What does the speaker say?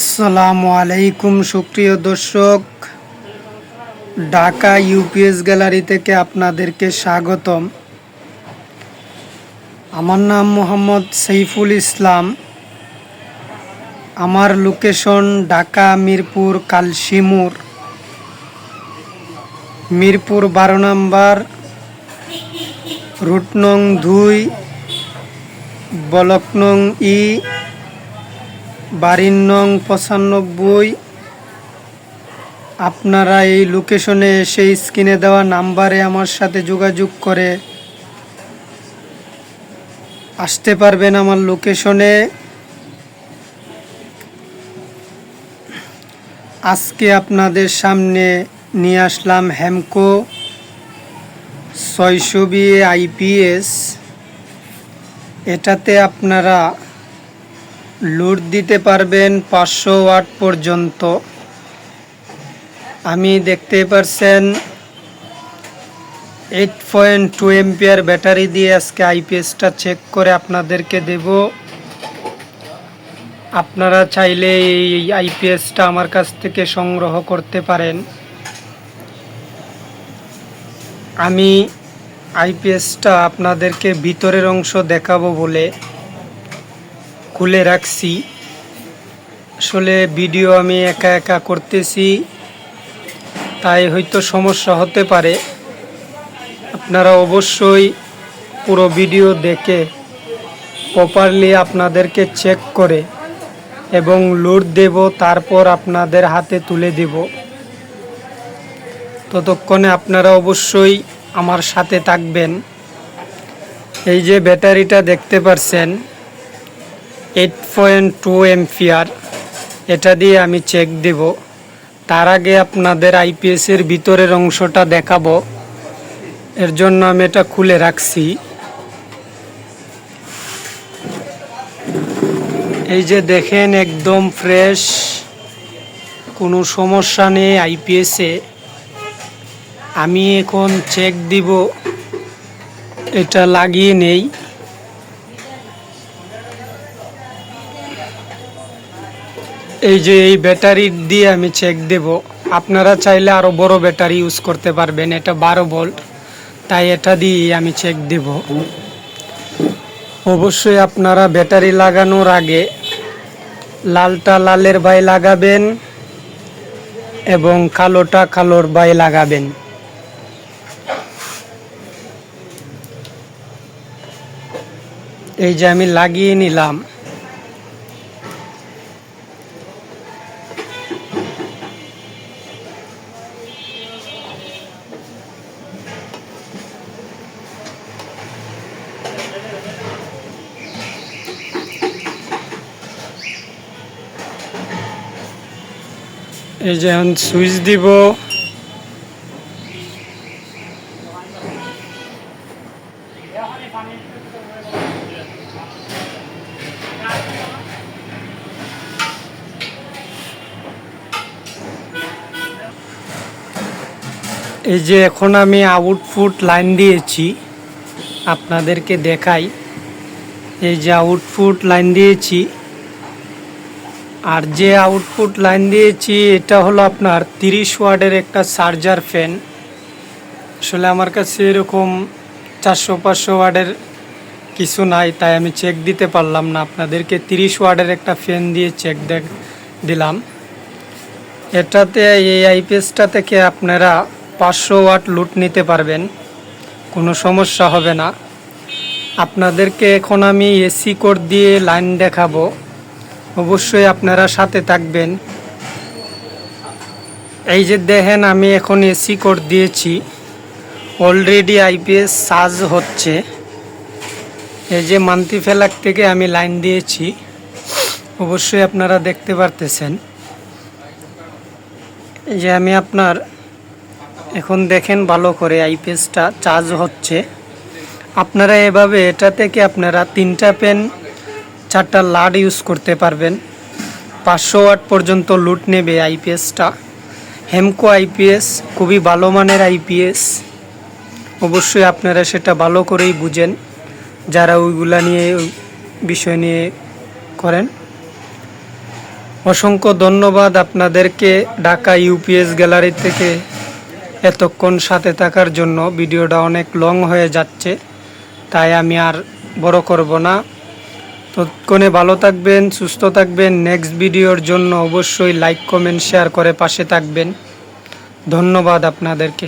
আসসালামু আলাইকুম, সুপ্রিয় দর্শক। ঢাকা ইউপিএস গ্যালারি থেকে আপনাদেরকে স্বাগতম। আমার নাম মোহাম্মদ সৈফুল ইসলাম। আমার লোকেশন ঢাকা মিরপুর কালশিমুর। মিরপুর বারো নম্বর, রুট নং দুই, ব্লক নং ই বাড়ির নং পঁচানব্বই। আপনারা এই লোকেশনে এসে স্ক্রিনে দেওয়া নাম্বারে আমার সাথে যোগাযোগ করে আসতে পারবেন আমার লোকেশনে। আজকে আপনাদের সামনে নিয়ে আসলাম হ্যামকো ছয়শো বিএ আইপিএস এটাতে আপনারা লোড দিতে পারবেন পাঁচশো ওয়াট পর্যন্ত। আমি দেখতে পারছেন eight point two ampere battery দিয়ে আজকে আইপিএসটা চেক করে আপনাদেরকে দেব। আপনারা চাইলে এই আইপিএসটা আমার কাছ থেকে সংগ্রহ করতে পারেন। আমি আইপিএসটা আপনাদেরকে ভিতরের অংশ দেখাবো বলে। খুলে রাখছি। আসলে ভিডিও আমি একা একা করতেছি, তাই হয়তো সমস্যা হতে পারে। আপনারা অবশ্যই পুরো ভিডিও দেখে প্রপারলি আপনাদেরকে চেক করে এবং লোড দেব, তারপর আপনাদের হাতে তুলে দেব। ততক্ষণে আপনারা অবশ্যই আমার সাথে থাকবেন। এই যে ব্যাটারিটা দেখতে পারছেন এইট পয়েন্ট টু এমপিয়ার এটা দিয়ে আমি চেক দেব। তার আগে আপনাদের আইপিএসের ভিতরের অংশটা দেখাবো। এর জন্য আমি এটা খুলে রাখছি। এই যে দেখেন, একদম ফ্রেশ কোনো সমস্যা নেই আইপিএসে আমি এখন চেক দিব। এটা লাগিয়ে নেই। এই যে এই ব্যাটারি দিয়ে আমি চেক দেব। আপনারা চাইলে আরও বড় ব্যাটারি ইউজ করতে পারবেন, এটা বারো ভোল্ট তাই এটা দিয়ে আমি চেক দেব। অবশ্যই আপনারা ব্যাটারি লাগানোর আগে লালটা লালের বাই লাগাবেন এবং কালোটা কালোর বাই লাগাবেন। এই যে আমি লাগিয়ে নিলাম। এই যে এখন সুইচ দিব। এই যে এখন আমি আউটপুট লাইন দিয়েছি, আপনাদেরকে দেখাই। এই যে আউটপুট লাইন দিয়েছি আর যে আউটপুট লাইন দিয়েছি, এটা হলো আপনার তিরিশ ওয়ার্ডের একটা চার্জার ফ্যান আসলে আমার কাছে এরকম চারশো, পাঁচশো ওয়ার্ডের কিছু নাই, তাই আমি চেক দিতে পারলাম না। আপনাদেরকে তিরিশ ওয়ার্ডের একটা ফ্যান দিয়ে চেক দেখ দিলাম। এটাতে, এই আইপিএসটা থেকে আপনারা পাঁচশো ওয়াট লুট নিতে পারবেন। কোনো সমস্যা হবে না। আপনাদেরকে এখন আমি এসি কোড দিয়ে লাইন দেখাবো। অবশ্যই আপনারা সাথে থাকবেন। এই যে দেখেন, আমি এখন এসি কোড দিয়েছি। অলরেডি আইপিএস চার্জ হচ্ছে। এই যে মান্তি ফেলাক থেকে আমি লাইন দিয়েছি। অবশ্যই আপনারা দেখতে পারতেছেন। এই যে আমি আপনার এখন দেখেন ভালো করে আইপিএসটা চার্জ হচ্ছে। আপনারা এভাবে এটা থেকে আপনারা তিনটা পেন চারটা লাড ইউজ করতে পারবেন। পাঁচশো ওয়াট পর্যন্ত লুট নেবে আইপিএসটা হেমকো আইপিএস খুবই ভালো মানের আইপিএস অবশ্যই আপনারা সেটা ভালো করেই বুঝেন, যারা ওইগুলা নিয়ে বিষয় নিয়ে করেন। অসংখ্য ধন্যবাদ আপনাদেরকে ঢাকা ইউপিএস গ্যালারি থেকে এতক্ষণ সাথে থাকার জন্য। ভিডিওটা অনেক লং হয়ে যাচ্ছে, তাই আমি আর বড় করব না। তৎক্ষণে ভালো থাকবেন, সুস্থ থাকবেন। নেক্সট ভিডিওর জন্য অবশ্যই লাইক কমেন্ট শেয়ার করে পাশে থাকবেন। ধন্যবাদ আপনাদেরকে।